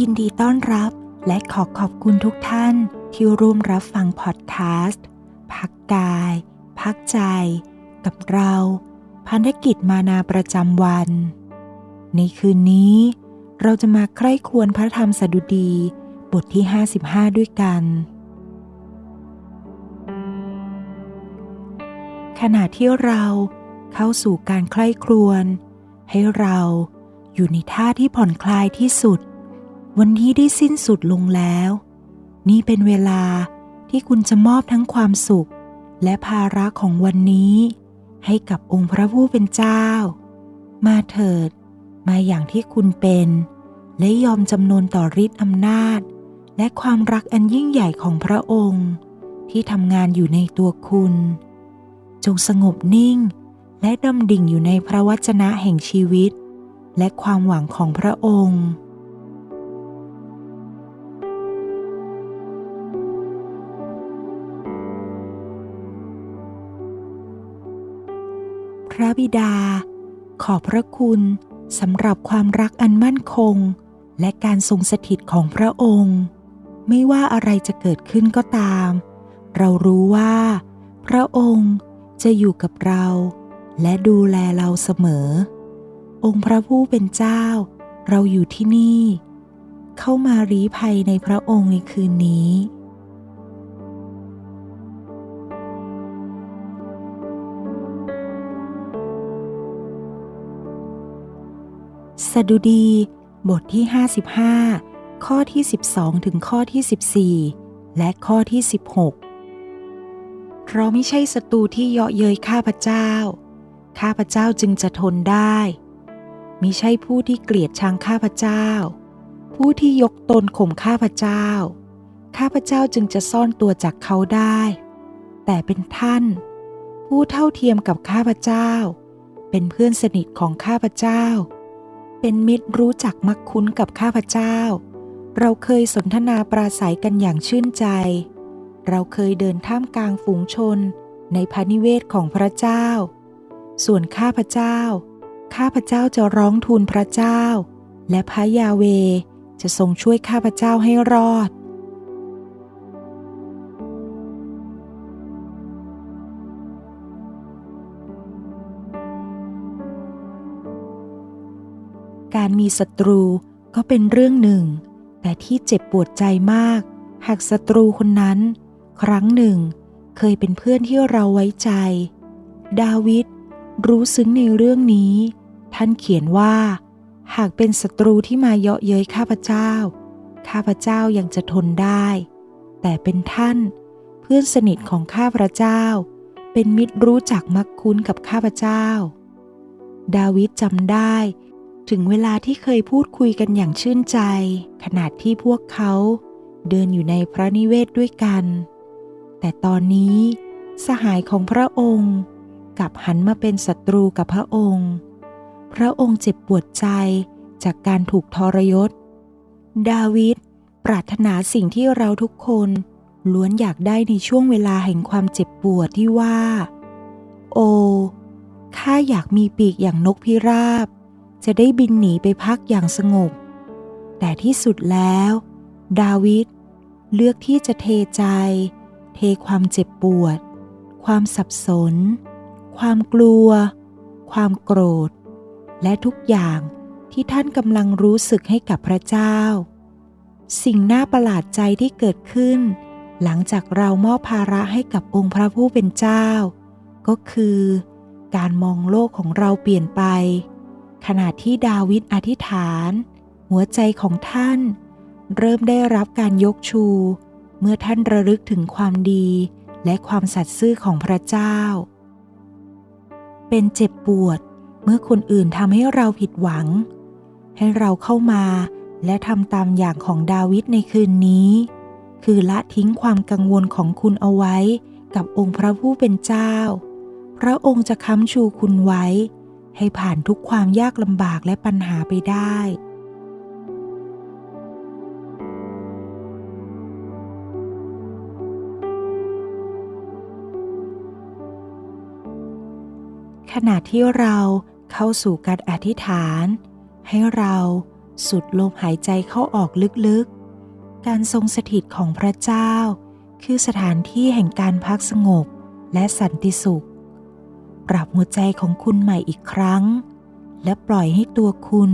ยินดีต้อนรับและขอขอบคุณทุกท่านที่ร่วมรับฟังพอดแคสต์ พักกาย พักใจ กับเราพันธกิจมานาประจำวัน ในคืนนี้ เราจะมาใคร่ควรพระธรรมสดุดี บทที่ 55 ด้วยกัน ขณะที่เราเข้าสู่การใคร่ครวญให้เราอยู่ในท่าที่ผ่อนคลายที่สุด วันนี้ได้สิ้นสุดลงแล้ว นี่เป็นเวลาที่คุณจะมอบทั้งความสุข และภาระของวันนี้ ให้กับองค์พระผู้เป็นเจ้า มาเถิด มาอย่างที่คุณเป็น และยอมจำนนต่อฤทธิ์อำนาจ และความรักอันยิ่งใหญ่ของพระองค์ ที่ทำงานอยู่ในตัวคุณ จงสงบนิ่ง และดำดิ่งอยู่ในพระวจนะแห่งชีวิต และความหวังของพระองค์ ระบิดา ขอบพระคุณสำหรับความรักอันมั่นคง และการทรงสถิตของพระองค์ ไม่ว่าอะไรจะเกิดขึ้นก็ตาม เรารู้ว่า พระองค์จะอยู่กับเรา และดูแลเราเสมอ องค์พระผู้เป็นเจ้า เราอยู่ที่นี่ เข้ามารีภัยในพระองค์ในคืนนี้ สดุดี บทที่ 55 ข้อที่ 12 ถึงข้อที่ 14 และข้อที่ 16 เราไม่ใช่ศัตรูที่เยาะเย้ยข้าพเจ้า ข้าพเจ้าจึงจะทนได้มิใช่ผู้ที่เกลียดชังข้าพเจ้า ผู้ที่ยกตนข่มข้าพเจ้า ข้าพเจ้าจึงจะซ่อนตัวจากเขาได้ แต่เป็นท่าน ผู้เท่าเทียมกับข้าพเจ้า เป็นเพื่อนสนิทของข้าพเจ้า เป็นมิตรรู้จักมักคุ้นกับข้าพเจ้า เราเคยสนทนาปราศัยกันอย่างชื่นใจ เราเคยเดินท่ามกลางฝูงชนในพระนิเวศของพระเจ้า ส่วนข้าพเจ้า ข้าพเจ้าจะร้องทูลพระเจ้า และพระยาเวจะทรงช่วยข้าพเจ้าให้รอด การมีศัตรูก็เป็นเรื่องหนึ่ง แต่ที่เจ็บปวดใจมาก หากศัตรูคนนั้น ครั้งหนึ่ง เคยเป็นเพื่อนที่เราไว้ใจ ดาวิดรู้ซึ้งในเรื่องนี้ ท่านเขียนว่า หากเป็นศัตรูที่มาเยาะเย้ยข้าพเจ้า ข้าพเจ้ายังจะทนได้ แต่เป็นท่านเพื่อนสนิทของข้าพระเจ้า เป็นมิตรรู้จักมักคุ้นกับข้าพเจ้า ดาวิดจำได้ ถึงเวลาที่เคยพูดคุยกันอย่างชื่นใจ ขนาดที่พวกเขาเดินอยู่ในพระนิเวศด้วยกัน แต่ตอนนี้สหายของพระองค์กลับหันมาเป็นศัตรูกับพระองค์ พระองค์เจ็บปวดใจจากการถูกทรยศ ดาวิดปรารถนาสิ่งที่เราทุกคนล้วนอยากได้ในช่วงเวลาแห่งความเจ็บปวดที่ว่า โอข้าอยากมีปีกอย่างนกพิราบ จะได้บินหนีไปพักอย่างสงบ แต่ที่สุดแล้ว ดาวิดเลือกที่จะเทใจ เทความเจ็บปวด ความสับสน ความกลัว ความโกรธ และทุกอย่างที่ท่านกำลังรู้สึกให้กับพระเจ้า สิ่งน่าประหลาดใจที่เกิดขึ้น หลังจากเรามอบภาระให้กับองค์พระผู้เป็นเจ้า ก็คือ การมองโลกของเราเปลี่ยนไป ขณะที่ดาวิดอธิษฐาน หัวใจของท่าน เริ่มได้รับการยกชู เมื่อท่านระลึกถึงความดีและความสัตย์ซื่อของพระเจ้า เป็นเจ็บปวดเมื่อคนอื่นทำให้เราผิดหวัง ให้เราเข้ามาและทำตามอย่างของดาวิดในคืนนี้ คือละทิ้งความกังวลของคุณเอาไว้กับองค์พระผู้เป็นเจ้า พระองค์จะค้ำชูคุณไว้ ให้ผ่านทุกความยากลำบากและปัญหาไปได้ ขณะที่เราเข้าสู่การอธิษฐาน ให้เราสุดลมหายใจเข้าออกลึกๆ การทรงสถิตของพระเจ้า คือสถานที่แห่งการพักสงบและสันติสุข ปรับหัวใจของคุณใหม่อีกครั้ง และปล่อยให้ตัวคุณ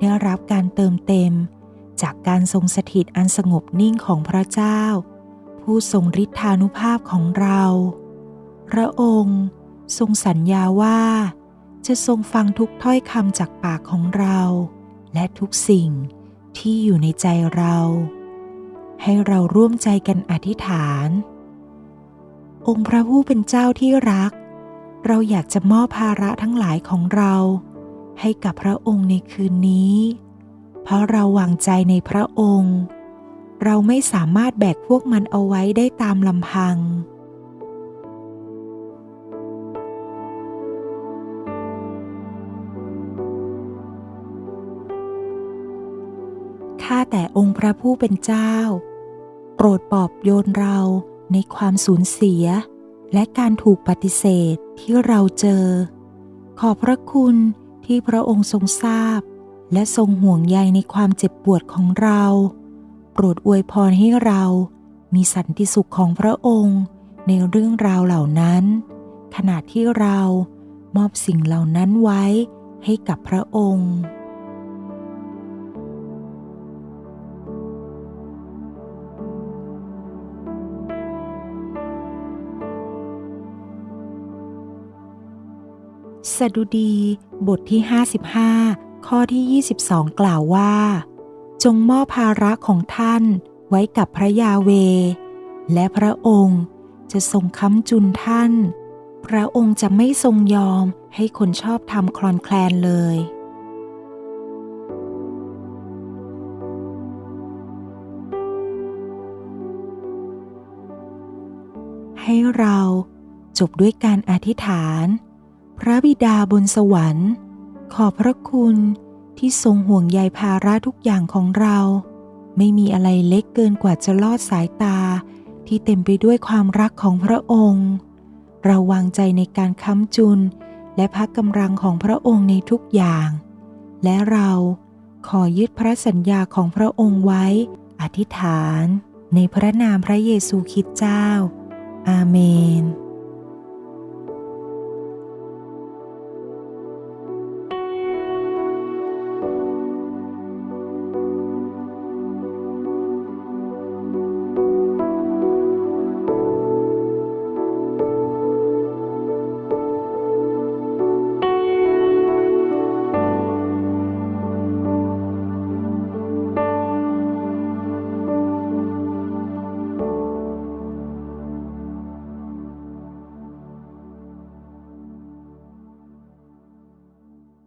ได้รับการเติมเต็ม จากการทรงสถิตอันสงบนิ่งของพระเจ้า ผู้ทรงฤทธานุภาพของเรา พระองค์ทรงสัญญาว่า จะทรงฟังทุกถ้อยคำจากปากของเรา และทุกสิ่งที่อยู่ในใจเรา ให้เราร่วมใจกันอธิษฐาน องค์พระผู้เป็นเจ้าที่รัก เราอยากจะมอบภาระทั้งหลายของเรา ให้กับพระองค์ในคืนนี้ เพราะเราวางใจในพระองค์ เราไม่สามารถแบกพวกมันเอาไว้ได้ตามลำพัง ข้าแต่องค์พระผู้เป็นเจ้า โปรดปอบโยนเราในความสูญเสีย และการถูกปฏิเสธที่เราเจอ ขอบพระคุณที่พระองค์ทรงทราบ และทรงห่วงใยในความเจ็บปวดของเรา โปรดอวยพรให้เรา มีสันติสุขของพระองค์ในเรื่องราวเหล่านั้น ขณะที่เรามอบสิ่งเหล่านั้นไว้ให้กับพระองค์ สดุดีบทที่ 55 ข้อที่ 22 กล่าวว่า จงมอบภาระของท่านไว้กับพระยาเว และพระองค์จะทรงค้ำจุนท่าน พระองค์จะไม่ทรงยอมให้คนชอบทำคลอนแคลนเลย ให้เราจบด้วยการอธิษฐาน ระบิดาบนสวรรค์ ขอบพระคุณที่ทรงห่วงใยภาระทุกอย่างของเรา ไม่มีอะไรเล็กเกินกว่าจะลอดสายตาที่เต็มไปด้วยความรักของพระองค์ เราวางใจในการค้ำจุนและพักกำลังของพระองค์ในทุกอย่าง และเราขอยึดพระสัญญาของพระองค์ไว้ อธิษฐาน ในพระนามพระเยซูคริสต์เจ้า อาเมน